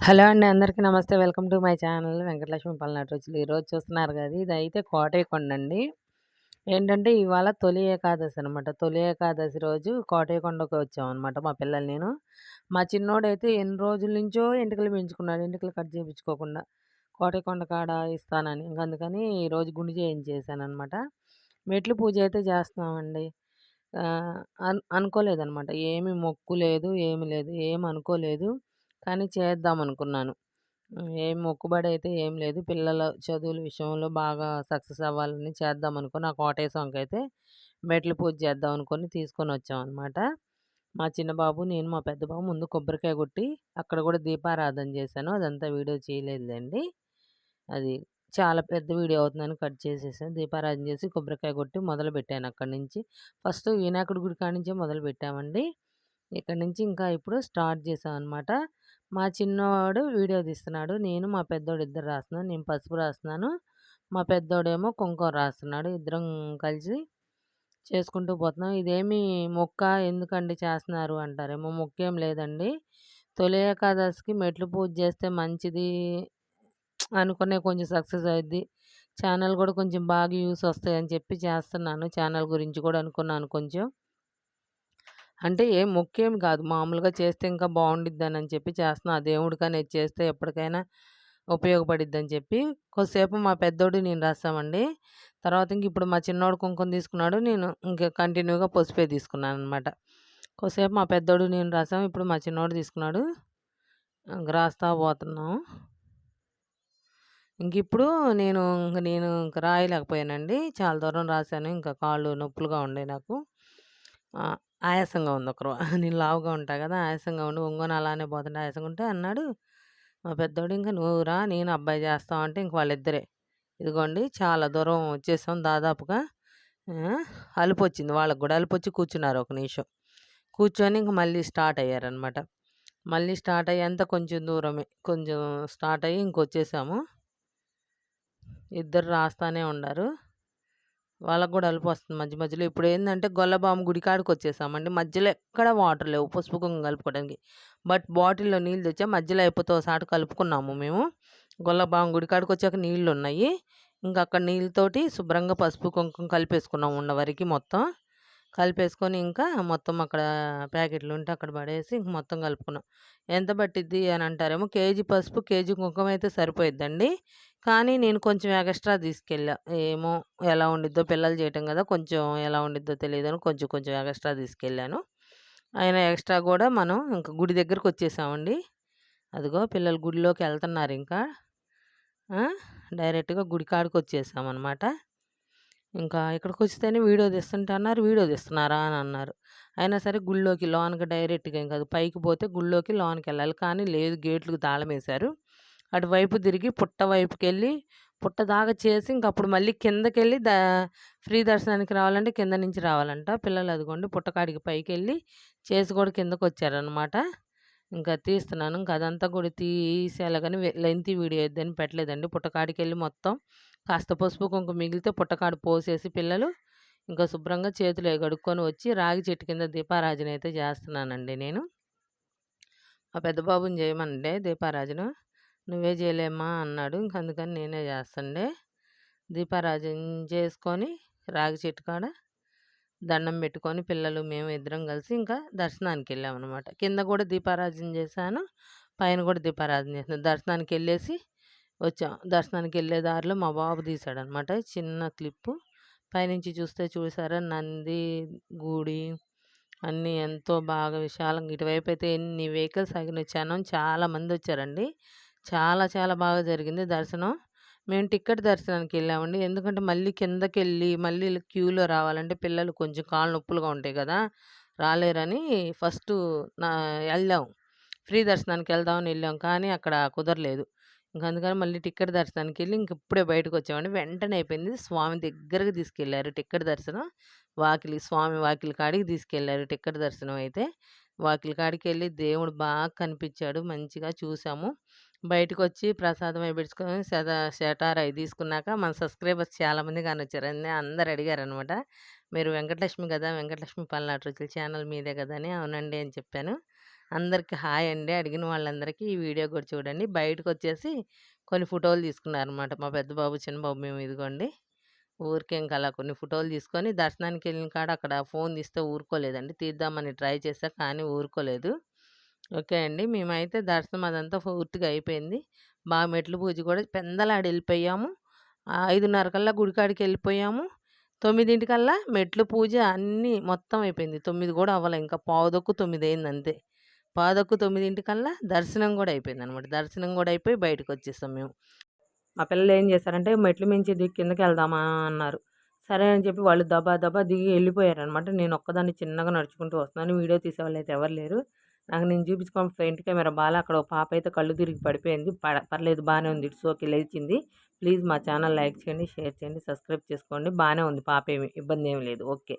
Hello అండి అందరికీ నమస్తే. Welcome to my channel Venkatalakshmi పల్నాటి రుచులు. ఈరోజు చూస్తున్నారు కదా ఇది అయితే కోటయ్యకొండ అండి. ఏంటంటే ఇవాళ తొలి ఏకాదశి అనమాట తొలి ఏకాదశి రోజు కోటయ్యకొండకు వచ్చామన్నమాట మా పిల్లలు నేను. మా చిన్నోడైతే ఎన్ని రోజుల నుంచో ఎంటుకలు పెంచుకున్నాడు. ఎంటుకలు కట్ చేయించుకోకుండా కోటయ్యకొండ కాడ ఇస్తానని. అందుకని ఈరోజు గుండు చేయించేసాను అనమాట మెట్లు పూజ అయితే చేస్తున్నామండి. అన్ అనుకోలేదనమాట ఏమి మొక్కు లేదు ఏమి లేదు ఏమి అనుకోలేదు. కానీ చేద్దాం అనుకున్నాను. ఏం మొక్కుబడి అయితే ఏం లేదు. పిల్లల చదువుల విషయంలో బాగా సక్సెస్ అవ్వాలని చేద్దాం అనుకుని ఆ కోటయ్య అయితే మెట్లు పూజ చేద్దాం అనుకొని తీసుకొని వచ్చాం అనమాట మా చిన్న బాబు నేను మా పెద్ద బాబు ముందు కొబ్బరికాయ కొట్టి అక్కడ కూడా దీపారాధన చేశాను. అదంతా వీడియో చేయలేదండి అది చాలా పెద్ద వీడియో అవుతుందని కట్ చేసేసాను. దీపారాధన చేసి కొబ్బరికాయ కొట్టి మొదలు పెట్టాను అక్కడి నుంచి. ఫస్ట్ వినాయకుడి గుడి కాడి నుంచే మొదలు పెట్టామండి. ఇక్కడ నుంచి ఇంకా ఇప్పుడు స్టార్ట్ చేసాం అనమాట మా చిన్నవాడు వీడియో తీస్తున్నాడు. నేను మా పెద్దోడు ఇద్దరు రాస్తున్నాను నేను పసుపు రాస్తున్నాను. మా పెద్దోడేమో కుంకుమ రాస్తున్నాడు. ఇద్దరం కలిసి చేసుకుంటూ పోతున్నాం. ఇదేమి మొక్క ఎందుకండి చేస్తున్నారు అంటారేమో మొక్కేం లేదండి. తొలి ఏకాదశికి మెట్లు పూజ చేస్తే మంచిది అనుకునే కొంచెం సక్సెస్ అయింది ఛానల్ కూడా కొంచెం బాగా యూస్ వస్తాయని చెప్పి చేస్తున్నాను. ఛానల్ గురించి కూడా అనుకున్నాను కొంచెం. అంటే ఏం మొక్కేం కాదు. మామూలుగా చేస్తే ఇంకా బాగుండిద్దని చెప్పి చేస్తున్నా. ఆ దేవుడికని చేస్తే ఎప్పటికైనా ఉపయోగపడిద్దని చెప్పి. కొద్దిసేపు మా పెద్దోడు నేను రాసామండి తర్వాత ఇంక ఇప్పుడు మా చిన్నోడు కుంకుమ తీసుకున్నాడు. నేను ఇంకా కంటిన్యూగా పసుపే తీసుకున్నాను అనమాట కొద్దిసేపు మా పెద్దోడు నేను రాసాం ఇప్పుడు మా చిన్నోడు తీసుకున్నాడు. రాస్తా పోతున్నాం. ఇంక ఇప్పుడు నేను ఇంక నేను ఇంక రాయలేకపోయానండి. చాలా దూరం రాశాను. ఇంకా కాళ్ళు నొప్పులుగా ఉండే నాకు. ఆయాసంగా ఉంది ఒకరు. నేను లావుగా ఉంటా కదా! ఆయాసంగా ఉండి ఒంగోని అలానే పోతుంటే ఆయాసంగా ఉంటే అన్నాడు మా పెద్దోడు ఇంకా నువ్వురా నేను అబ్బాయి చేస్తాం అంటే ఇంక వాళ్ళిద్దరే. ఇదిగోండి చాలా దూరం వచ్చేసాం దాదాపుగా. అలుపు వచ్చింది వాళ్ళకు కూడా అలుపు వచ్చి కూర్చున్నారు ఒక నిమిషం. కూర్చొని ఇంక మళ్ళీ స్టార్ట్ అయ్యారనమాట మళ్ళీ స్టార్ట్ అయ్యేంత కొంచెం దూరమే. కొంచెం స్టార్ట్ అయ్యి ఇంకొచ్చేసాము. ఇద్దరు రాస్తానే ఉన్నారు వాళ్ళకి కూడా అలుపు వస్తుంది మధ్య మధ్యలో. ఇప్పుడు ఏంటంటే గొల్లబాము గుడికాడికి వచ్చేసామండి. మధ్యలో ఎక్కడ వాటర్ లేవు పసుపు కుంకుమ కలుపుకోవడానికి. బట్ బాటిల్లో నీళ్ళు తెచ్చా మధ్యలో అయిపోతే సాటు కలుపుకున్నాము మేము. గొల్లబాము గుడికాడికి వచ్చాక నీళ్ళు ఉన్నాయి ఇంకా అక్కడ నీళ్ళతోటి శుభ్రంగా పసుపు కుంకుమ కలిపేసుకున్నాము ఉన్నవరికి మొత్తం. కలిపేసుకొని ఇంకా మొత్తం అక్కడ ప్యాకెట్లు ఉంటే అక్కడ పడేసి ఇంక మొత్తం కలుపుకున్నాం. ఎంత పట్టిద్ది అని అంటారేమో కేజీ పసుపు కేజీ కుంకుమ అయితే సరిపోయిద్దండి. కానీ నేను కొంచెం ఎక్స్ట్రా తీసుకెళ్ళా. ఏమో ఎలా ఉండిద్దో పిల్లలు చేయటం కదా కొంచెం ఎలా ఉండిద్దో తెలియదని కొంచెం కొంచెం ఎక్స్ట్రా తీసుకెళ్ళాను. ఆయన ఎక్స్ట్రా కూడా మనం ఇంకా గుడి దగ్గరకు వచ్చేసామండి. అదిగో పిల్లలు గుడిలోకి వెళ్తున్నారు ఇంకా. డైరెక్ట్గా గుడి కాడికి వచ్చేసామన్నమాట. ఇంకా ఇక్కడికి వచ్చితేనే వీడియో తీస్తుంటే అన్నారు వీడియో తీస్తున్నారా అని అన్నారు. అయినా సరే గుళ్ళోకి లోనికి డైరెక్ట్గా ఇంకా పైకి పోతే గుళ్ళోకి లోనికి వెళ్ళాలి. కానీ లేదు గేట్లకు తాళం వేశారు. అటువైపు తిరిగి పుట్ట వైపుకి వెళ్ళి పుట్ట దాకా చేసి ఇంకప్పుడు మళ్ళీ కిందకి వెళ్ళి ద ఫ్రీ దర్శనానికి రావాలంటే కింద నుంచి రావాలంట. పిల్లలు అదిగోండి పుట్టకాడికి పైకి వెళ్ళి చేసి కూడా కిందకు వచ్చారనమాట ఇంకా తీస్తున్నాను. ఇంకా అదంతా కూడా తీసేయాలి కానీ లెంత్ వీడియో ఇద్దని పెట్టలేదండి. పుట్టకాడికి వెళ్ళి మొత్తం కాస్త పసుపు కుంకుమ మిగిలితే పుట్టకాడు పోసేసి పిల్లలు ఇంకా శుభ్రంగా చేతులు కడుక్కొని వచ్చి రాగి చెట్టు కింద దీపారాజన అయితే చేస్తున్నానండి నేను. మా పెద్ద బాబుని చేయమంటే దీపారాజన నువ్వే చేయలేమ్మా అన్నాడు. ఇంక అందుకని నేనే చేస్తుండే. దీపారాజం చేసుకొని రాగి చెట్టు కాడ దండం పెట్టుకొని పిల్లలు మేము ఇద్దరం కలిసి ఇంకా దర్శనానికి వెళ్ళామన్నమాట కింద కూడా దీపారాజన చేశాను పైన కూడా దీపారాజన చేసాను దర్శనానికి వెళ్ళేసి వచ్చాం. దర్శనానికి వెళ్ళే దారిలో మా బాబు తీశాడనమాట చిన్న క్లిప్పు. పైనుంచి చూస్తే చూసారా నంది గుడి అన్నీ ఎంతో బాగా విశాలంగా ఇటువైపు అయితే ఎన్ని వెహికల్స్ ఆగిన వచ్చాను చాలామంది వచ్చారండి. చాలా చాలా బాగా జరిగింది దర్శనం. మేము టికెట్ దర్శనానికి వెళ్ళామండి. ఎందుకంటే మళ్ళీ కిందకి వెళ్ళి మళ్ళీ క్యూలో రావాలంటే పిల్లలు కొంచెం కాళ్ళు నొప్పులుగా ఉంటాయి కదా రాలేరని ఫస్ట్ నా వెళ్ళాం ఫ్రీ దర్శనానికి వెళ్దామని వెళ్ళాం కానీ అక్కడ కుదరలేదు. ఇంక అందుకని మళ్ళీ టికెట్ దర్శనానికి వెళ్ళి ఇంక ఇప్పుడే బయటకు వచ్చామండి. వెంటనే అయిపోయింది. స్వామి దగ్గరకు తీసుకెళ్ళారు టికెట్ దర్శనం. వాకిలి స్వామి వాకిలి కాడికి తీసుకెళ్ళారు టికెట్ దర్శనం అయితే. వాకిలి కాడికి వెళ్ళి దేవుడు బాగా కనిపించాడు. మంచిగా చూసాము. బయటకు వచ్చి ప్రసాదం అవి పెట్టుకొని శత శటార్ అవి తీసుకున్నాక మన సబ్స్క్రైబర్స్ చాలామంది కానొచ్చారు అన్నీ అందరు అడిగారనమాట మీరు వెంకటలక్ష్మి కదా వెంకటలక్ష్మి పల్నాటి రుచుల ఛానల్ మీదే కదా అని అవునండి అని చెప్పాను అందరికి హాయ్ అండి. అడిగిన వాళ్ళందరికీ ఈ వీడియో కూడా చూడండి. బయటకొచ్చేసి కొన్ని ఫోటోలు తీసుకున్నారనమాట. మా పెద్ద బాబు, చిన్న బాబు మేము ఇదిగోండి. ఊరికే ఇంకా అలా కొన్ని ఫోటోలు తీసుకొని దర్శనానికి వెళ్ళిన కాడ అక్కడ ఫోన్ తీస్తే ఊరుకోలేదండి. తీద్దామని ట్రై చేశా కానీ ఊరుకోలేదు. ఓకే అండి. మేమైతే దర్శనం అదంతా పూర్తిగా అయిపోయింది. బాగా మెట్లు పూజ కూడా పెందలాడి వెళ్ళిపోయాము ఐదున్నర కల్లా గుడికాడికి వెళ్ళిపోయాము తొమ్మిదింటికల్లా మెట్లు పూజ అన్నీ మొత్తం అయిపోయింది. తొమ్మిది కూడా అవ్వలే ఇంకా పావుదొక్కు తొమ్మిది అయింది అంతే. పావుదొక్కు తొమ్మిదింటికల్లా దర్శనం కూడా అయిపోయింది అనమాట దర్శనం కూడా అయిపోయి బయటకొచ్చేసాం మేము. మా పిల్లలు ఏం చేశారంటే మెట్లు మించి దిగి కిందకి వెళ్దామా అన్నారు. సరే అని చెప్పి వాళ్ళు దబా దబా దిగి వెళ్ళిపోయారనమాట నేను ఒక్కదాన్ని చిన్నగా నడుచుకుంటూ వస్తున్నాను. వీడియో తీసేవాళ్ళు అయితే ఎవరు లేరు. నాకు నేను చూపించుకోని ఫ్రంట్ కెమెరా బాగా అక్కడ పాప అయితే కళ్ళు తిరిగి పడిపోయింది. పడ పర్లేదు బాగానే ఉంది. ఇట్స్ ఓకే లేచింది. ప్లీజ్ మా ఛానల్ లైక్ చేయండి, షేర్ చేయండి, సబ్స్క్రైబ్ చేసుకోండి. బాగానే ఉంది పాప ఇబ్బంది ఏమి లేదు. ఓకే.